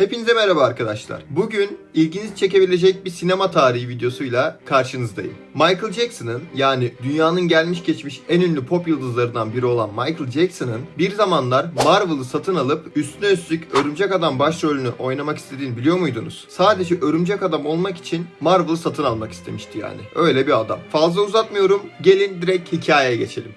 Hepinize merhaba arkadaşlar. Bugün ilginizi çekebilecek bir sinema tarihi videosuyla karşınızdayım. Michael Jackson'ın yani dünyanın gelmiş geçmiş en ünlü pop yıldızlarından biri olan Michael Jackson'ın bir zamanlar Marvel'ı satın alıp üstüne üstlük Örümcek Adam başrolünü oynamak istediğini biliyor muydunuz? Sadece Örümcek Adam olmak için Marvel'ı satın almak istemişti yani. Öyle bir adam. Fazla uzatmıyorum. Gelin direkt hikayeye geçelim.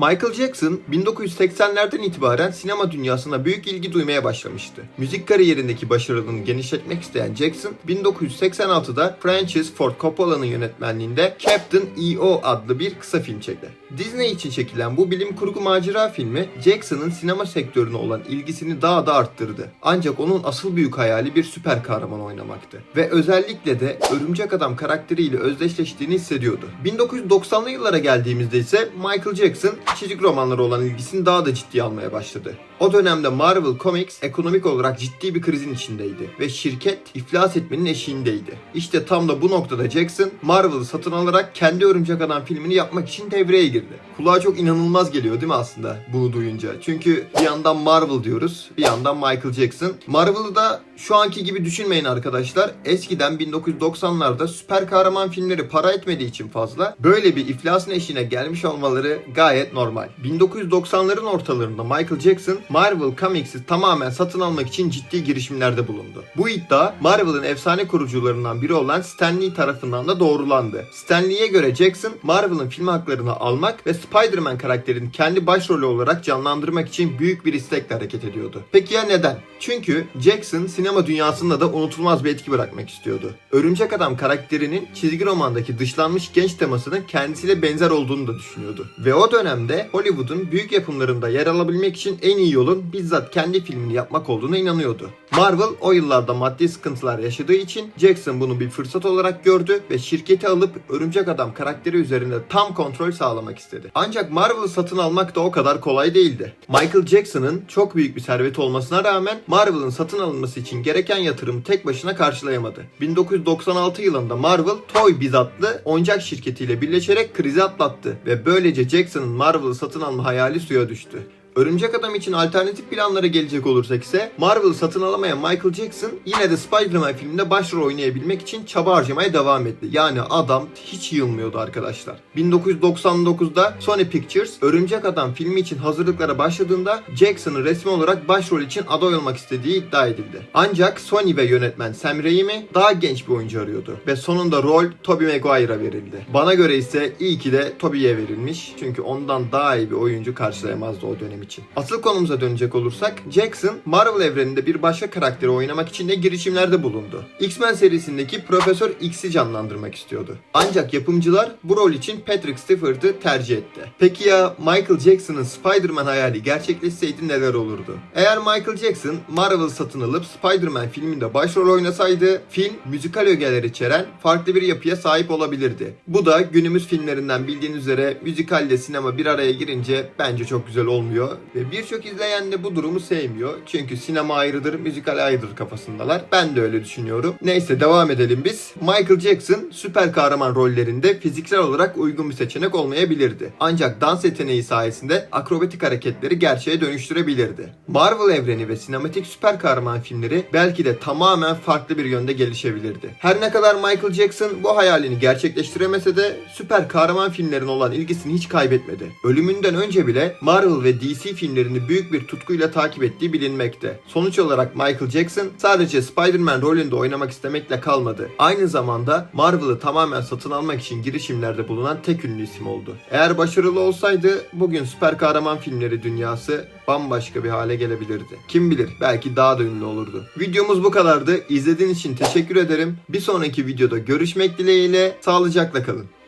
Michael Jackson 1980'lerden itibaren sinema dünyasına büyük ilgi duymaya başlamıştı. Müzik kariyerindeki başarılarını genişletmek isteyen Jackson 1986'da Francis Ford Coppola'nın yönetmenliğinde Captain EO adlı bir kısa film çekti. Disney için çekilen bu bilim kurgu macera filmi Jackson'ın sinema sektörüne olan ilgisini daha da arttırdı. Ancak onun asıl büyük hayali bir süper kahraman oynamaktı. Ve özellikle de Örümcek Adam karakteriyle özdeşleştiğini hissediyordu. 1990'lı yıllara geldiğimizde ise Michael Jackson çizgi romanlara olan ilgisini daha da ciddiye almaya başladı. O dönemde Marvel Comics ekonomik olarak ciddi bir krizin içindeydi ve şirket iflas etmenin eşiğindeydi. İşte tam da bu noktada Jackson Marvel'ı satın alarak kendi Örümcek Adam filmini yapmak için devreye girdi. Kulağa çok inanılmaz geliyor değil mi aslında bunu duyunca? Çünkü bir yandan Marvel diyoruz, bir yandan Michael Jackson. Marvel'ı da şu anki gibi düşünmeyin arkadaşlar. Eskiden 1990'larda süper kahraman filmleri para etmediği için fazla böyle bir iflasın eşiğine gelmiş olmaları gayet normal. 1990'ların ortalarında Michael Jackson Marvel Comics'i tamamen satın almak için ciddi girişimlerde bulundu. Bu iddia Marvel'ın efsane kurucularından biri olan Stan Lee tarafından da doğrulandı. Stan Lee'ye göre Jackson Marvel'ın film haklarını almak ve Spider-Man karakterini kendi başrolü olarak canlandırmak için büyük bir istekle hareket ediyordu. Peki ya neden? Çünkü Jackson sinema dünyasında da unutulmaz bir etki bırakmak istiyordu. Örümcek Adam karakterinin çizgi romandaki dışlanmış genç temasının kendisiyle benzer olduğunu da düşünüyordu. Ve o dönemde Hollywood'un büyük yapımlarında yer alabilmek için en iyi yolun bizzat kendi filmini yapmak olduğuna inanıyordu. Marvel o yıllarda maddi sıkıntılar yaşadığı için Jackson bunu bir fırsat olarak gördü ve şirketi alıp Örümcek Adam karakteri üzerinde tam kontrol sağlamak istedi. Ancak Marvel'ı satın almak da o kadar kolay değildi. Michael Jackson'ın çok büyük bir serveti olmasına rağmen Marvel'ın satın alınması için gereken yatırımı tek başına karşılayamadı. 1996 yılında Marvel Toy Biz adlı oyuncak şirketiyle birleşerek krizi atlattı ve böylece Jackson'ın Marvel'ı satın alma hayali suya düştü. Örümcek Adam için alternatif planlara gelecek olursak ise Marvel'ı satın alamayan Michael Jackson yine de Spider-Man filminde başrol oynayabilmek için çaba harcamaya devam etti. Yani adam hiç yılmıyordu arkadaşlar. 1999'da Sony Pictures Örümcek Adam filmi için hazırlıklara başladığında Jackson'ı resmi olarak başrol için aday olmak istediği iddia edildi. Ancak Sony ve yönetmen Sam Raimi daha genç bir oyuncu arıyordu ve sonunda rol Tobey Maguire'a verildi. Bana göre ise iyi ki de Tobey'e verilmiş çünkü ondan daha iyi bir oyuncu karşılayamazdı o dönem için. Asıl konumuza dönecek olursak Jackson Marvel evreninde bir başka karakteri oynamak için de girişimlerde bulundu. X-Men serisindeki Profesör X'i canlandırmak istiyordu. Ancak yapımcılar bu rol için Patrick Steward'ı tercih etti. Peki ya Michael Jackson'ın Spider-Man hayali gerçekleşseydi neler olurdu? Eğer Michael Jackson Marvel satın alıp Spider-Man filminde başrol oynasaydı film müzikal ögeler içeren farklı bir yapıya sahip olabilirdi. Bu da günümüz filmlerinden bildiğiniz üzere müzikalle sinema bir araya girince bence çok güzel olmuyor ve birçok izleyen de bu durumu sevmiyor. Çünkü sinema ayrıdır, müzikal ayrıdır kafasındalar. Ben de öyle düşünüyorum. Neyse devam edelim biz. Michael Jackson süper kahraman rollerinde fiziksel olarak uygun bir seçenek olmayabilirdi. Ancak dans yeteneği sayesinde akrobatik hareketleri gerçeğe dönüştürebilirdi. Marvel evreni ve sinematik süper kahraman filmleri belki de tamamen farklı bir yönde gelişebilirdi. Her ne kadar Michael Jackson bu hayalini gerçekleştiremese de süper kahraman filmlerine olan ilgisini hiç kaybetmedi. Ölümünden önce bile Marvel ve DC filmlerini büyük bir tutkuyla takip ettiği bilinmekte. Sonuç olarak Michael Jackson sadece Spider-Man rolünde oynamak istemekle kalmadı. Aynı zamanda Marvel'ı tamamen satın almak için girişimlerde bulunan tek ünlü isim oldu. Eğer başarılı olsaydı bugün süper kahraman filmleri dünyası bambaşka bir hale gelebilirdi. Kim bilir belki daha da ünlü olurdu. Videomuz bu kadardı. İzlediğiniz için teşekkür ederim. Bir sonraki videoda görüşmek dileğiyle sağlıcakla kalın.